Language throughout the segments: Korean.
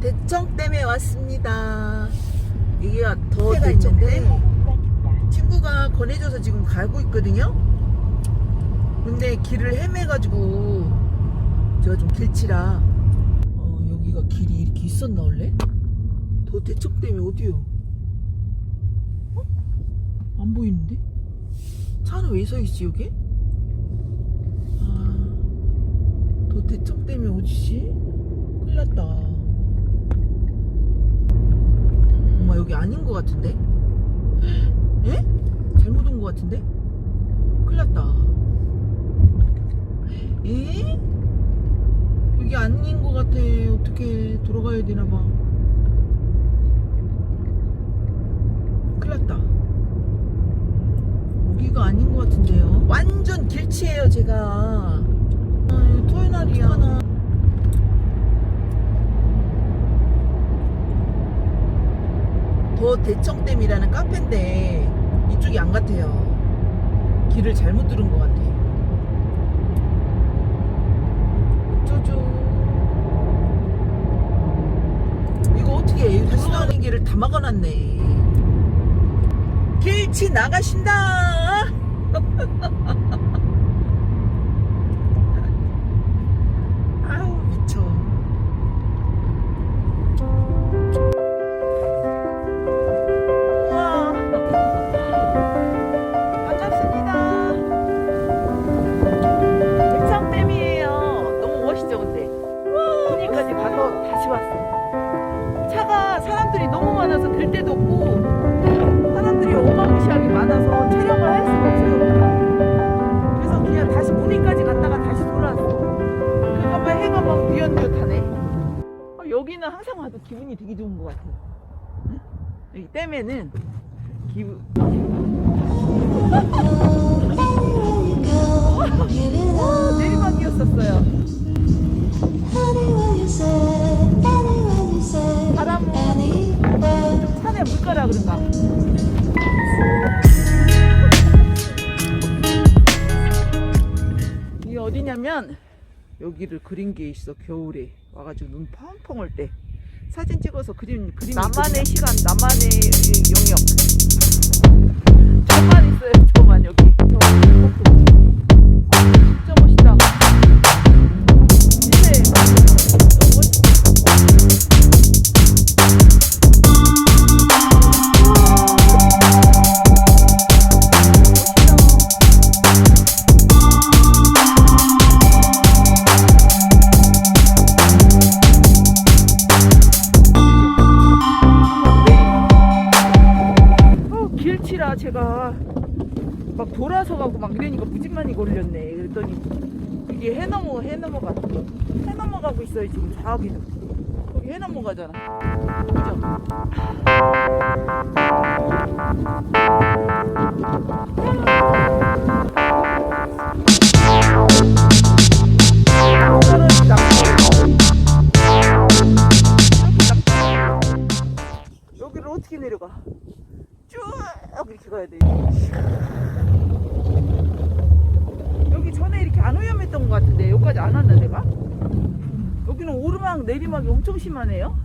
대청댐에 왔습니다. 여기가 더 대청댐. 친구가 권해줘서 지금 가고 있거든요. 근데 길을 헤매가지고 제가 좀 길치라 어, 여기가 길이 이렇게 있었나 원래? 더 대청댐이 어디요? 어? 안 보이는데? 차는 왜 서 있지 여기? 아, 더 대청댐이 어디지? 큰일 났다. 엄마 여기 아닌 것 같은데? 에? 잘못 온 것 같은데? 큰일 났다. 에? 여기 아닌 것 같아. 어떻게 돌아가야 되나 봐. 큰일 났다. 여기가 아닌 것 같은데요. 완전 길치예요, 제가. 아, 이거 토요일 날이야. 하나. 더 대청댐이라는 카페인데 이쪽이 안 같아요. 길을 잘못 들은 것 같아. 쪼쪼. 이거 어떻게 해? 다시 나오는 길을 다 막아놨네. 길치 나가신다. 어, 여기는 항상 와도 기분이 되게 좋은 것 같아요. 응? 여기 댐에는 기분. 와, 내리막이었었어요. 바람 산에 물가라 그런가. 이게 어디냐면 여기를 그린 게 있어 겨울에. 와가지고 눈 펑펑 올 때. 사진 찍어서 그림 그림 나만의 시간 나만의 무지만이 걸렸네. 그랬더니 이게 해 넘어 해 넘어가 해 넘어 가고 있어요 지금 저기도 거기 해 넘어 가잖아. 그죠? 여기를 어떻게 내려가? 쭉 이렇게 가야 돼. 여기 전에 이렇게 안 위험했던 것 같은데 여기까지 안 왔나 내가? 여기는 오르막 내리막이 엄청 심하네요.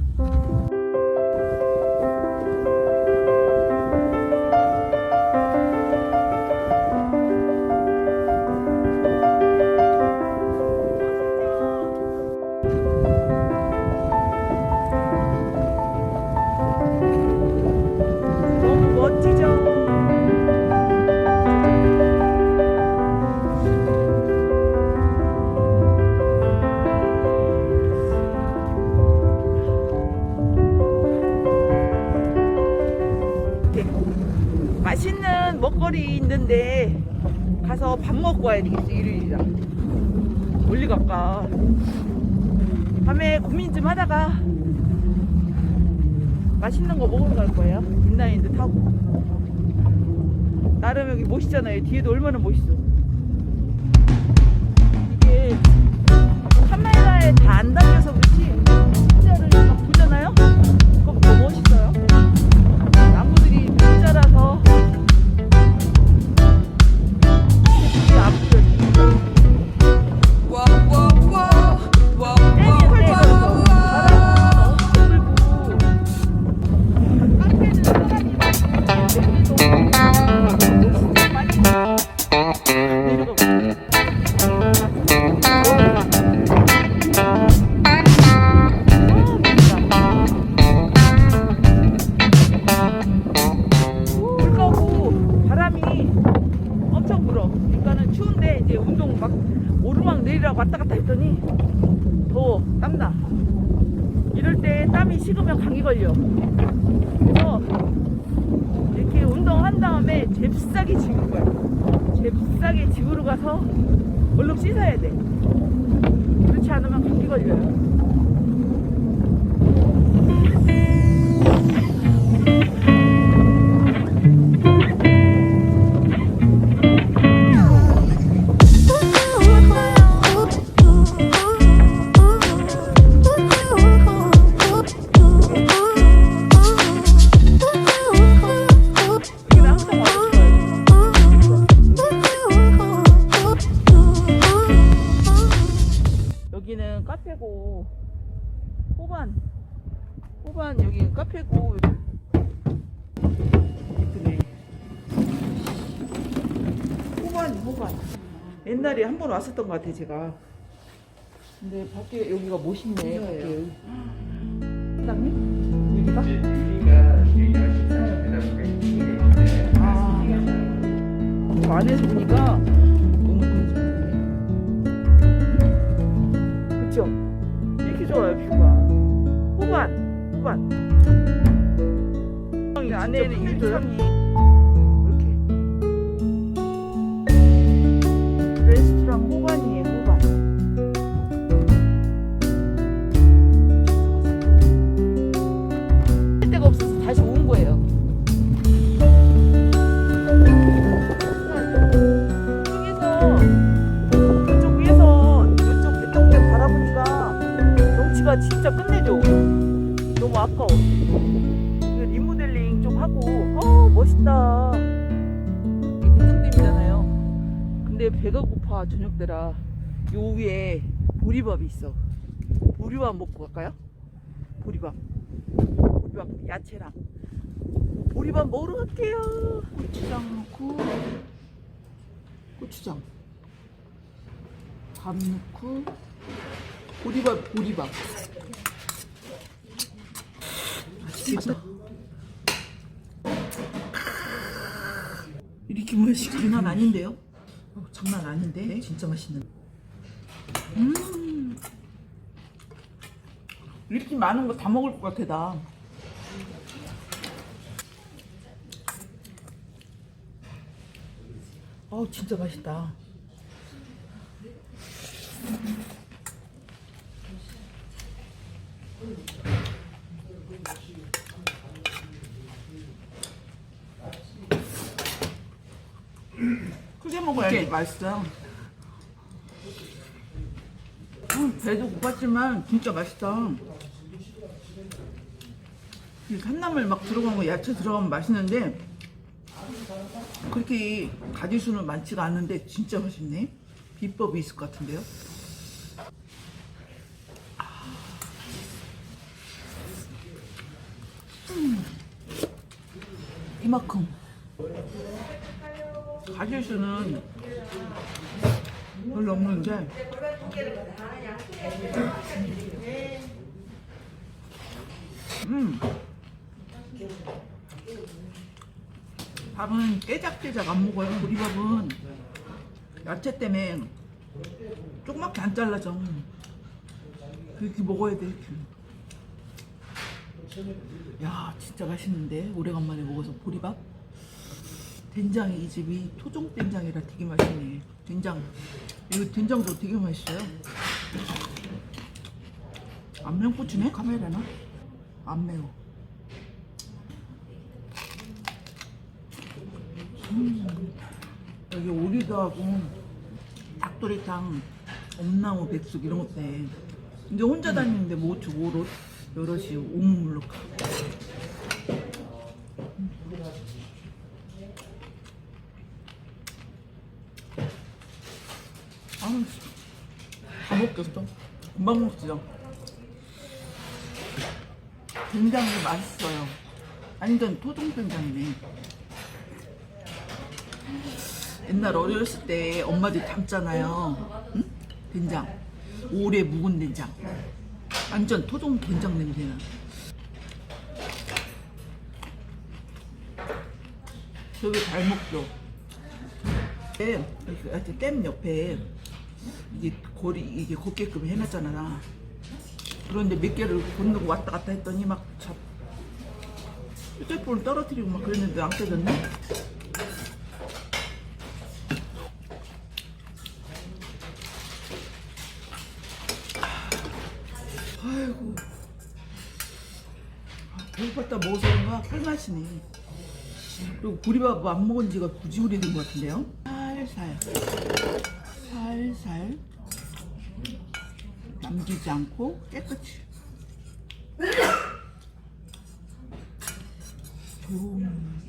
먹거리 있는데 가서 밥 먹고 와야 되겠어 일요일이라. 멀리 갈까. 밤에 고민 좀 하다가 맛있는 거 먹으러 갈 거예요. 인라인드 타고. 나름 여기 멋있잖아요. 뒤에도 얼마나 멋있어 갔다 했더니 더워 땀나. 이럴 때 땀이 식으면 감기 걸려. 그래서 이렇게 운동한 다음에 잽싸게 지는 거야. 잽싸게 집으로 가서 얼른 씻어야 돼. 그렇지 않으면 감기 걸려요. 카페고. 호반. 호반 여기 카페고. 예쁘네. 호반 호반. 옛날에 한 번 왔었던 것 같아 제가. 근데 밖에 여기가 멋있네 밖에. 사장님? 여기가? 아, 저 안에서 보니까 좋아요 뷰가. 후반 후반. 이 안에는 일조형이 아까워. 이거 리모델링 좀 하고, 어 멋있다. 이게 대통령이잖아요. 근데 배가 고파 저녁 때라. 요 위에 보리밥이 있어. 보리밥 먹고 갈까요? 보리밥. 보리밥 야채랑. 보리밥 먹으러 갈게요. 고추장 넣고. 고추장 밥 넣고 보리밥 보리밥 맛있겠다 이렇게 맛있게 장난 아닌데요? 어, 장난 아닌데? 진짜 맛있는. 음. 이렇게 많은 거 다 먹을 것 같아 나. 어우 진짜 맛있다. 크게 먹어야지 맛있어요. 음, 배도 고팠지만 진짜 맛있다. 이 산나물 막 들어간 거 야채 들어가면 맛있는데 그렇게 가지 수는 많지가 않은데 진짜 맛있네. 비법이 있을 것 같은데요. 아. 음. 이만큼. 가지수는 별로 없는데 음. 밥은 깨작깨작 안 먹어요. 보리밥은 야채 때문에 조그맣게 안 잘라져. 그렇게 먹어야 돼. 이렇게. 야, 진짜 맛있는데 오래간만에 먹어서 보리밥. 된장이 이 집이 토종 된장이라 되게 맛있네. 된장. 이거 된장도 되게 맛있어요. 안 매운 고추네? 카메라나? 안 매워. 여기 오리도 하고 닭도리탕, 엄나무 백숙 이런 해. 이제 혼자 다니는데 뭐 어쩌고 오롯 여럿이 옥물로 가. 아우, 다 먹겠어. 금방 먹지요. 된장이 맛있어요. 완전 토종 된장이네. 옛날 어렸을 때 엄마들이 담잖아요. 응? 된장. 오래 묵은 된장. 완전 토종 된장 냄새나. 저기 잘 먹죠. 네, 댐 옆에 이게 고리 이게 곱게끔 해놨잖아. 그런데 몇 개를 건너고 왔다 갔다 했더니 막 저, 휴대폰을 떨어뜨리고 막 그랬는데 안 깨졌네? 아이고. 아, 배고팠다. 먹어서 그런가 꿀맛이네. 그리고 보리밥 안 먹은 지가 굳이 오래된 것 같은데요 살살. 살살. 남기지 않고 깨끗이. 좀.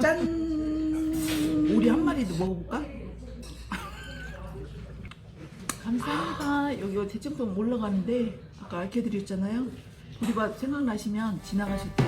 짠. 우리 한 마리도 먹어볼까? 감사합니다. 여기 대청동 올라가는데 아까 알려드렸잖아요. 보리밥 생각나시면 지나가실 때